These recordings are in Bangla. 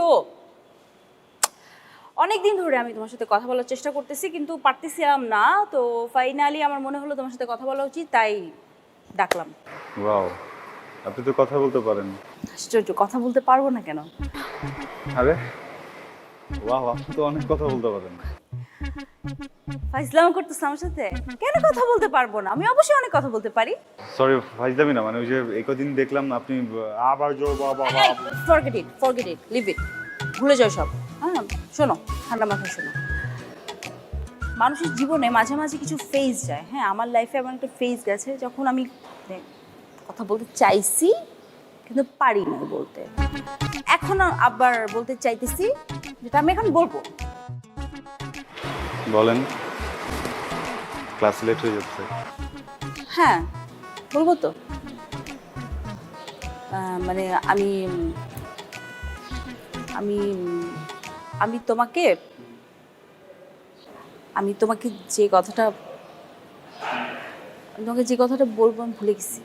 তো অনেকদিন ধরে আমি তোমার সাথে কথা বলার চেষ্টা করতেছি কিন্তু পারতেছিলাম না। তো ফাইনালি আমার মনে হলো তোমার সাথে কথা বলা উচিত তাই ডাকলাম। ওয়াও আপনি তো কথা বলতে পারেন। আশ্চর্য কথা বলতে পারব না কেন? আরে ওয়াও আপনি তো অনেক কথা বলতে পারেন। ফাইজলাম করতেছ আমার সাথে? কেন কথা বলতে পারব না? আমি অবশ্যই অনেক কথা বলতে পারি। সরি ফাইজদামি না মানে ওই যে এই কদিন দেখলাম আপনি আবার জোর বাবা forget it forget it leave it ভুলে যাও সব। হ্যাঁ শোনো ঠান্ডা মাথায় শোনো। মানুষের জীবনে মাঝে মাঝে কিছু ফেজ যায়। হ্যাঁ আমার লাইফে এমন একটা ফেজ গেছে যখন আমি মানে কথা বলতে চাইছি কিন্তু পারি না বলতে। এখন আবার বলতে চাইতেছি যেটা আমি এখন বলব। বলেন। ক্লাস লেট হয়ে যাচ্ছে। হ্যাঁ বলব তো। মানে আমি আমি আমি তোমাকে আমি তোমাকে যে কথাটা তোমাকে যে কথাটা বলব আমি ভুলে গেছি।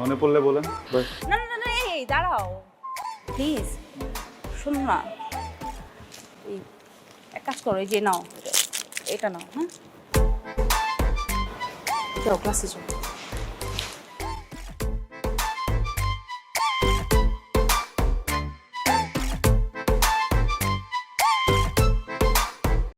মনে পড়লে বলেন। না না না না এই দাঁড়াও। প্লিজ শোনো না। এই এক কাজ করো এই যে নাও এটা- নাও হ্যাঁ? যাও ক্লাসে যাও।